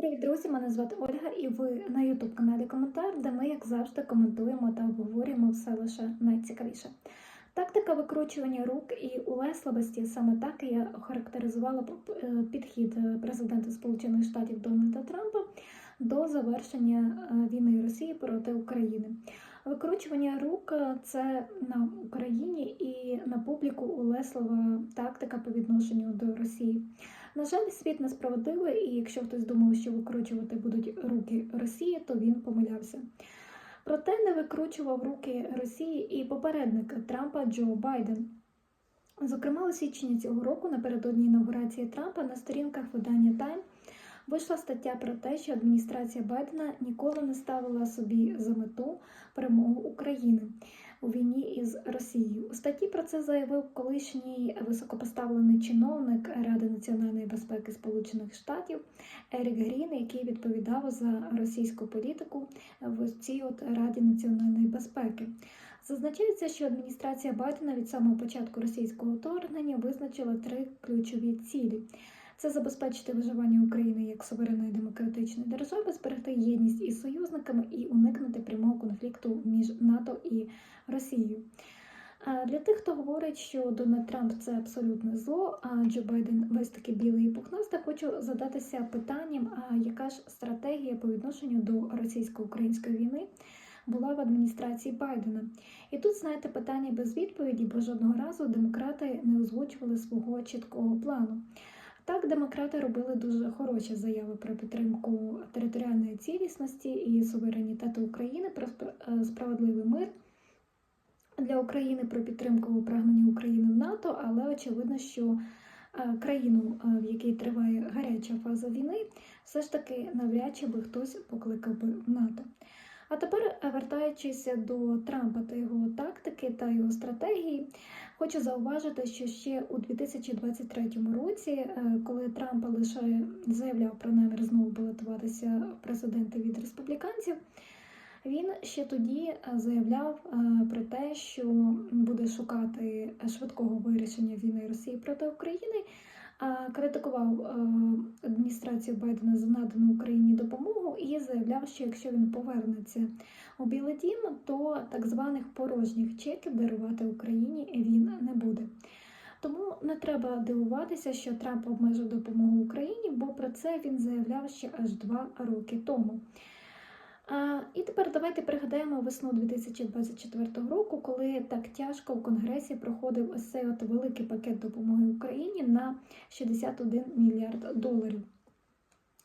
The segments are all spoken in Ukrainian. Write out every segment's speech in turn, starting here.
Привіт, друзі! Мене звати Ольга, і ви на youtube каналі Коментар, де ми, як завжди, коментуємо та обговорюємо все лише найцікавіше. Тактика викручування рук і улесливості саме так я охарактеризувала е, підхід е, президента Сполучених Штатів Дональда Трампа до завершення е, війни Росії проти України. Викручування рук це на Україні і на публіку улеслива тактика по відношенню до Росії. На жаль, світ несправедливий, і якщо хтось думав, що викручувати будуть руки Росії, то він помилявся. Проте не викручував руки Росії і попередник Трампа Джо Байден. Зокрема, у січні цього року, напередодні інаугурації Трампа, на сторінках видання Time вийшла стаття про те, що адміністрація Байдена ніколи не ставила собі за мету перемогу України у війні із Росією. У статті про це заявив колишній високопоставлений чиновник Ради національної безпеки Сполучених Штатів Ерік Грін, який відповідав за російську політику в цій от Раді національної безпеки. Зазначається, що адміністрація Байдена від самого початку російського вторгнення визначила три ключові цілі. Це забезпечити виживання України як суверенної демократичної держави, зберегти єдність із союзниками і уникнути прямого конфлікту між НАТО і Росією. Для тих, хто говорить, що Дональд Трамп це абсолютне зло, а Джо Байден весь таки білий і пухнастий, хочу задатися питанням, а яка ж стратегія по відношенню до російсько-української війни була в адміністрації Байдена. І тут, знаєте, питання без відповіді, бо жодного разу демократи не озвучували свого чіткого плану. Так, демократи робили дуже хороші заяви про підтримку територіальної цілісності і суверенітету України, про справедливий мир для України, про підтримку прагнення України в НАТО, але очевидно, що країну, в якій триває гаряча фаза війни, все ж таки навряд чи би хтось покликав би в НАТО. А тепер, вертаючись до Трампа та його тактики та його стратегії, хочу зауважити, що ще у 2023 році, е, коли Трамп лише заявляв про намір знову балотуватися президенти від республіканців, він ще тоді е, заявляв е, про те, що буде шукати швидкого вирішення війни Росії проти України критикував е, адміністрацію Байдена за надану Україні допомогу і заявляв, що якщо він повернеться у Білий Дім, то так званих порожніх чеків дарувати Україні він не буде. Тому не треба дивуватися, що Трамп обмежив допомогу Україні, бо про це він заявляв ще аж два роки тому. І тепер давайте пригадаємо весну 2024 року, коли так тяжко в Конгресі проходив ось от великий пакет допомоги Україні на 61 мільярд доларів.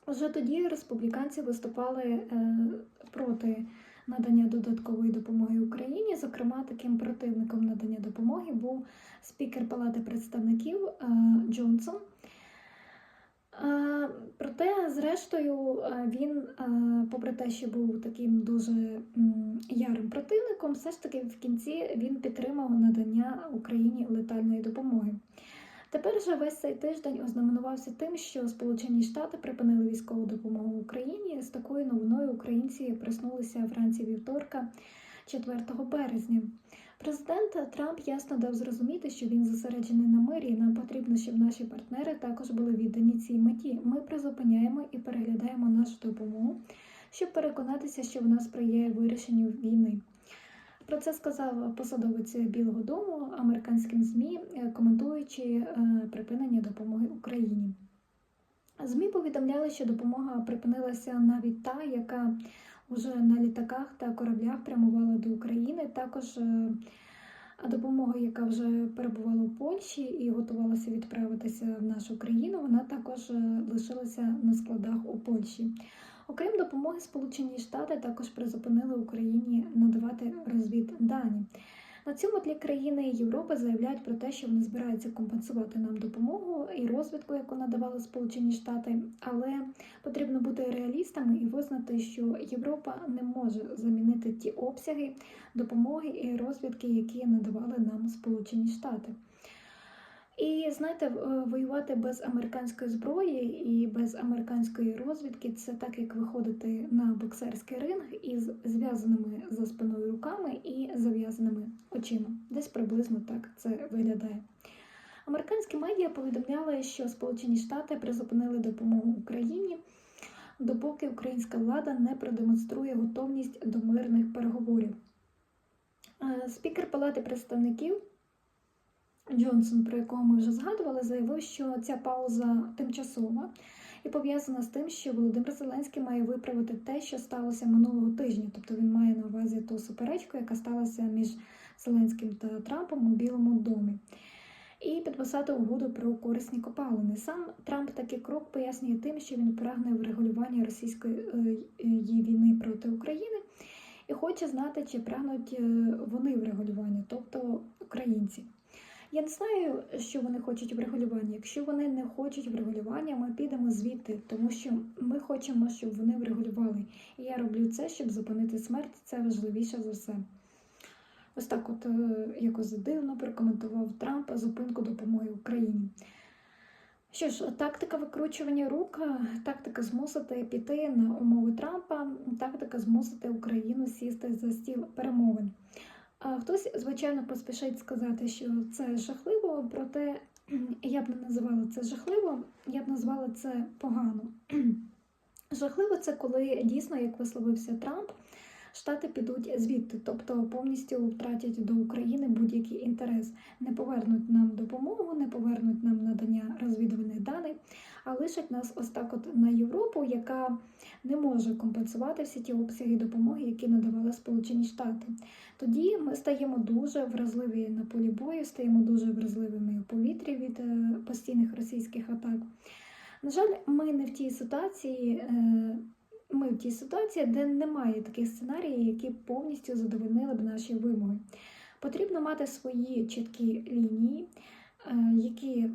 Вже тоді республіканці виступали е, проти надання додаткової допомоги Україні. Зокрема, таким противником надання допомоги був спікер Палати представників е, Джонсон. Проте, зрештою, він, попри те, що був таким дуже ярим противником, все ж таки в кінці він підтримав надання Україні летальної допомоги. Тепер же весь цей тиждень ознаменувався тим, що Сполучені Штати припинили військову допомогу Україні. З такою новиною українці проснулися вранці вівторка, 4 березня. Президент Трамп ясно дав зрозуміти, що він зосереджений на мирі, і нам потрібно, щоб наші партнери також були віддані цій меті. Ми призупиняємо і переглядаємо нашу допомогу, щоб переконатися, що вона сприяє вирішенню війни. Про це сказав посадовець Білого Дому американським ЗМІ, коментуючи е, припинення допомоги Україні. ЗМІ повідомляли, що допомога припинилася навіть та, яка вже на літаках та кораблях прямувала до України. Також е, допомога, яка вже перебувала у Польщі і готувалася відправитися в нашу країну, вона також е, лишилася на складах у Польщі. Окрім допомоги, Сполучені Штати також призупинили Україні надавати розвіддані. На цьому тлі країни Європи заявляють про те, що вони збираються компенсувати нам допомогу і розвідку, яку надавали Сполучені Штати, але потрібно бути реалістами і визнати, що Європа не може замінити ті обсяги допомоги і розвідки, які надавали нам Сполучені Штати. І знаєте, е, воювати без американської зброї і без американської розвідки це так, як виходити на боксерський ринг із зв'язаними за спиною руками і зав'язаними очима. Десь приблизно так це виглядає. Американські медіа повідомляли, що Сполучені Штати призупинили допомогу Україні допоки українська влада не продемонструє готовність до мирних переговорів. Е, Спікер Палати представників Джонсон, про якого ми вже згадували, заявив, що ця пауза тимчасова і пов'язана з тим, що Володимир Зеленський має виправити те, що сталося минулого тижня. Тобто він має на увазі ту суперечку, яка сталася між Зеленським та Трампом у Білому домі. І підписати угоду про корисні копалини. Сам Трамп такий крок пояснює тим, що він прагне врегулювання російської е, її війни проти України і хоче знати, чи прагнуть е, вони врегулювання, тобто українці. Я не знаю, що вони хочуть врегулювання. Якщо вони не хочуть врегулювання, ми підемо звідти, тому що ми хочемо, щоб вони врегулювали. І я роблю це, щоб зупинити смерть. Це важливіше за все. Ось так, от е, якось дивно прокоментував Трамп зупинку допомоги Україні. Що ж, тактика викручування рук, тактика змусити піти на умови Трампа, тактика змусити Україну сісти за стіл перемовин. А Хтось, звичайно, поспішить сказати, що це жахливо, проте я б не називала це жахливо, я б назвала це погано. Жахливо це коли дійсно, як висловився Трамп, Штати підуть звідти, тобто повністю втратять до України будь-який інтерес, не повернуть нам допомогу, не повернуть нам надання розвідувальних даних, а лишать нас ось так от на Європу, яка не може компенсувати всі ті обсяги допомоги, які надавали Сполучені Штати. Тоді ми стаємо дуже вразливі на полі бою, стаємо дуже вразливими у повітрі від е, постійних російських атак. На жаль, ми не в тій ситуації. Ми в тій ситуації, де немає таких сценаріїв, які повністю задовольнили б наші вимоги. Потрібно мати свої чіткі лінії, е, які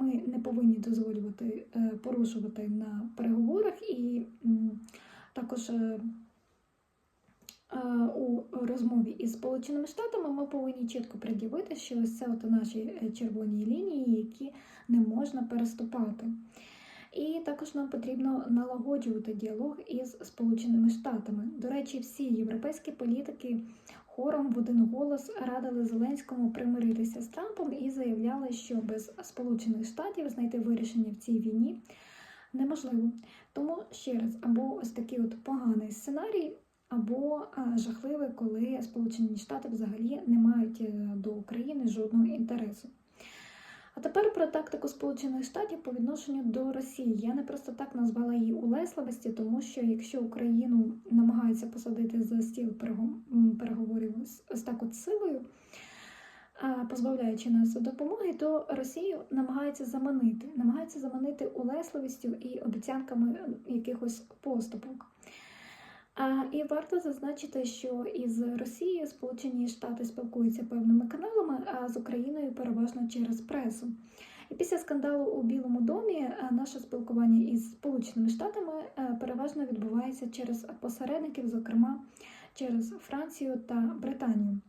ми не повинні дозволювати е, порушувати на переговорах, і також е, у розмові із Сполученими Штатами ми повинні чітко пред'явити, що ось це от наші червоні лінії, які не можна переступати. І також нам потрібно налагоджувати діалог із Сполученими Штатами. До речі, всі європейські політики хором в один голос радили Зеленському примиритися з Трампом і заявляли, що без Сполучених Штатів знайти вирішення в цій війні неможливо. Тому ще раз, або ось такий от поганий сценарій, або а, жахливий, коли Сполучені Штати взагалі не мають е, до України жодного інтересу. А тепер про тактику Сполучених Штатів по відношенню до Росії. Я не просто так назвала її улесливості, тому що якщо Україну намагаються посадити за стіл перего- переговорів з- так от силою, позбавляючи нас допомоги, то Росію намагаються заманити, намагаються заманити улесливістю і обіцянками якихось поступок. І варто зазначити, що із Росією Сполучені Штати спілкуються певними каналами, а з Україною переважно через пресу. І після скандалу у Білому домі е, наше спілкування із Сполученими Штатами е, переважно відбувається через посередників, зокрема через Францію та Британію.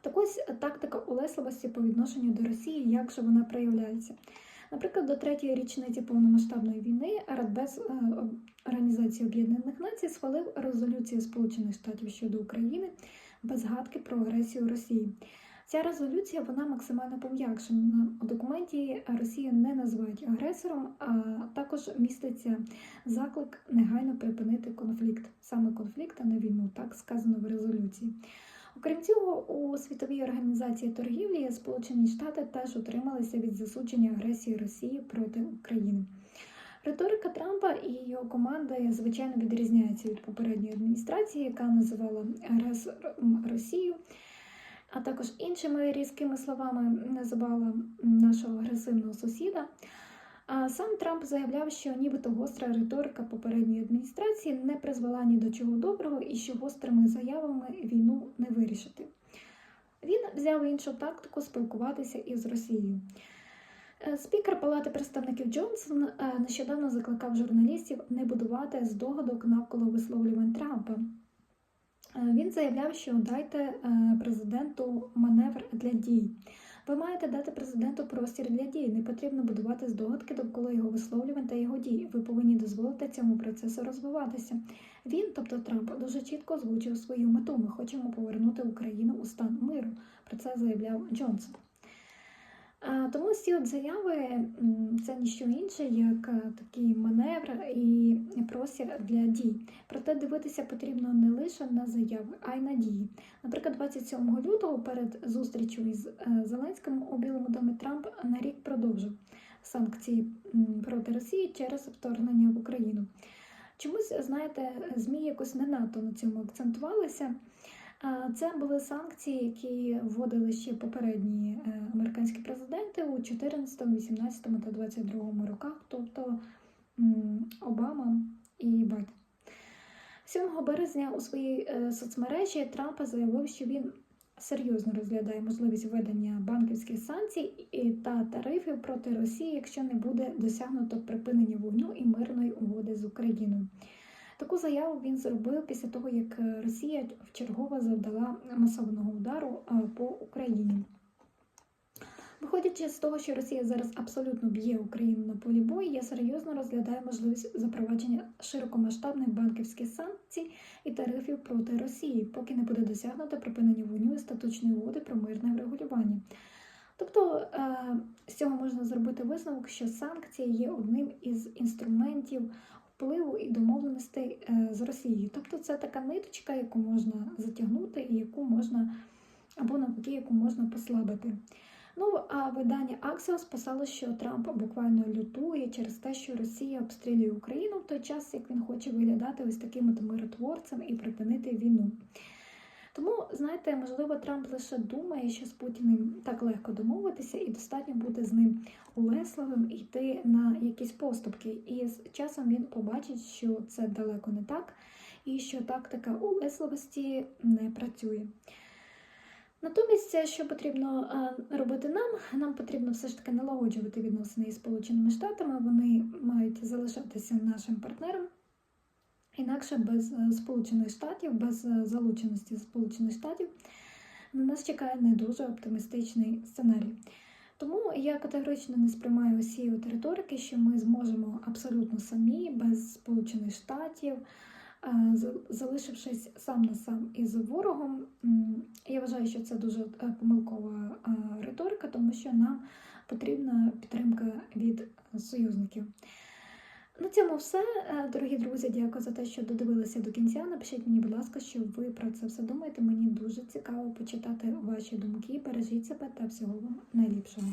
Так ось тактика улесливості по відношенню до Росії, як же вона проявляється. Наприклад, до третьої річниці повномасштабної війни Радбез е, Організації Об'єднаних Націй схвалив резолюцію Сполучених Штатів щодо України без згадки про агресію Росії. Ця резолюція вона максимально пом'якшена. У документі Росію не називають агресором, а також міститься заклик негайно припинити конфлікт, саме конфлікт, а не війну, так сказано в резолюції. Окрім цього, у світовій організації торгівлі Сполучені Штати теж утрималися від засудження агресії Росії проти України. Риторика Трампа і його команди звичайно відрізняється від попередньої адміністрації, яка називала агресором Росію, а також іншими різкими словами називала нашого агресивного сусіда. А сам Трамп заявляв, що нібито гостра риторика попередньої адміністрації не призвела ні до чого доброго і що гострими заявами війну не вирішити. Він взяв іншу тактику спілкуватися із Росією. Е, Спікер Палати представників Джонсон е, нещодавно закликав журналістів не будувати здогадок навколо висловлювань Трампа. Е, Він заявляв, що дайте президенту маневр для дій. Ви маєте дати президенту простір для дій. Не потрібно будувати здогадки довкола його висловлювань та його дій. Ви повинні дозволити цьому процесу розвиватися. Він, тобто Трамп, дуже чітко озвучив свою мету. Ми хочемо повернути Україну у стан миру. Про це заявляв Джонсон. Тому ці от заяви це ніщо інше, як е, такий маневр, і простір для дій. Проте дивитися потрібно не лише на заяви, а й на дії. Наприклад, 27 лютого перед зустрічю із е, Зеленським у Білому домі Трамп на рік продовжив санкції проти Росії через вторгнення в Україну. Чомусь, знаєте, ЗМІ якось не надто на цьому акцентувалися. Це були санкції, які вводили ще попередні е, американські президенти у 14, 18 та 22 роках, тобто Обама і Байден. 7 березня у своїй е, соцмережі Трамп заявив, що він серйозно розглядає можливість введення банківських санкцій та тарифів проти Росії, якщо не буде досягнуто припинення вогню і мирної угоди з Україною. Таку заяву він зробив після того, як е, Росія вчергово завдала масованого удару е, по Україні. Виходячи з того, що Росія зараз абсолютно б'є Україну на полі бою, я серйозно розглядаю можливість запровадження широкомасштабних банківських санкцій і тарифів проти Росії, поки не буде досягнуто припинення вогню і остаточної угоди про мирне врегулювання. Тобто е, з цього можна зробити висновок, що санкції є одним із інструментів впливу і домовленостей е, з Росією. Тобто це така ниточка, яку можна затягнути і яку можна або навпаки, яку можна послабити. Ну, а видання Axios писало, що Трамп буквально лютує через те, що Росія обстрілює Україну в той час, як він хоче виглядати ось таким миротворцем і припинити війну. Тому, знаєте, можливо, Трамп лише думає, що з Путіним так легко домовитися, і достатньо бути з ним улесливим і йти на якісь поступки. І з часом він побачить, що це далеко не так, і що тактика улесливості не працює. Натомість, що потрібно е, робити нам? Нам потрібно все ж таки налагоджувати відносини із Сполученими Штатами. Вони мають залишатися нашим партнером. Інакше без е, Сполучених Штатів, без е, залученості Сполучених Штатів на нас чекає не дуже оптимістичний сценарій. Тому я категорично не сприймаю усі риторики, що ми зможемо абсолютно самі, без Сполучених Штатів, е, залишившись сам на сам із ворогом. Я вважаю, що це дуже помилкова риторика, тому що нам потрібна підтримка від союзників. На цьому все. Е, Дорогі друзі, дякую за те, що додивилися до кінця. Напишіть мені, будь ласка, що ви про це все думаєте. Мені дуже цікаво почитати ваші думки. Бережіть себе та всього вам найліпшого.